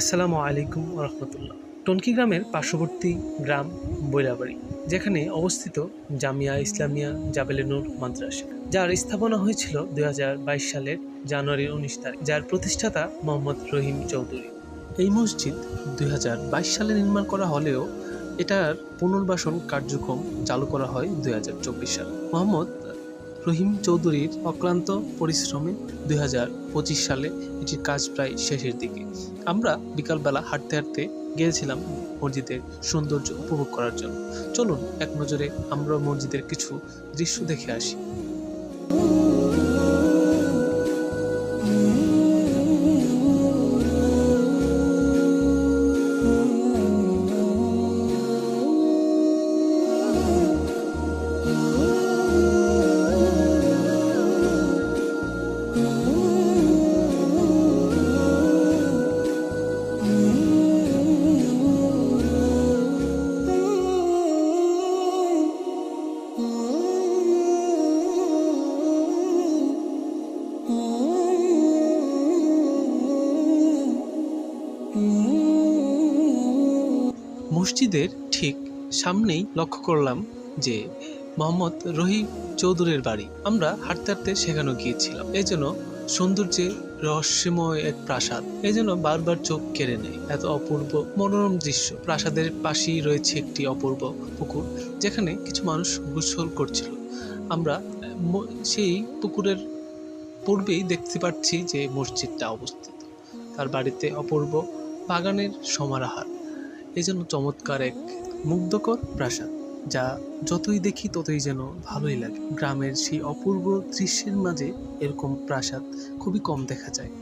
আসসালামু আলাইকুম রহমতুল্লাহ। টনকি গ্রামের পার্শ্ববর্তী গ্রাম বৈরাবাড়ি, যেখানে অবস্থিত জামিয়া ইসলামিয়া জাবেলে নূর মাদ্রাসা, যার স্থাপনা হয়েছিল দুই হাজার বাইশ সালের জানুয়ারি উনিশ তারিখ, যার প্রতিষ্ঠাতা মোহাম্মদ রহিম চৌধুরী। এই মসজিদ দুই হাজার বাইশ সালে নির্মাণ করা হলেও এটার পুনর্বাসন কার্যক্রম চালু করা হয় দুই হাজার চব্বিশ সালে। মোহাম্মদ রহিম চৌধুরীর অক্লান্ত পরিশ্রমে দুই হাজার পঁচিশ সালে এটির কাজ প্রায় শেষের দিকে। আমরা বিকালবেলা হাঁটতে হাঁটতে গিয়েছিলাম মসজিদের সৌন্দর্য উপভোগ করার জন্য। চলুন এক নজরে আমরা মসজিদের কিছু দৃশ্য দেখে আসি। মসজিদের ঠিক সামনেই লক্ষ্য করলাম যে মোহাম্মদ রহিম চৌধুরীর বাড়ি। আমরা হাঁটতে হাঁটতে সেখানে গিয়েছিলাম। এই জন্য সৌন্দর্যে রহস্যময় এক প্রাসাদ। এই জন্য বারবার চোখ কেড়ে নেয়। এত অপূর্ব মনোরম দৃশ্য। প্রাসাদের পাশেই রয়েছে একটি অপূর্ব পুকুর, যেখানে কিছু মানুষ গোসল করছিল। আমরা সেই পুকুরের পূর্বেই দেখতে পাচ্ছি যে মসজিদটা অবস্থিত। তার বাড়িতে অপূর্ব বাগানের সমারোহার এই জন্য চমৎকার এক মুগ্ধকর প্রাসাদ, যা যতই দেখি ততই যেন ভালোই লাগে। গ্রামের সেই অপূর্ব দৃশ্যের মাঝে এরকম প্রাসাদ খুবই কম দেখা যায়।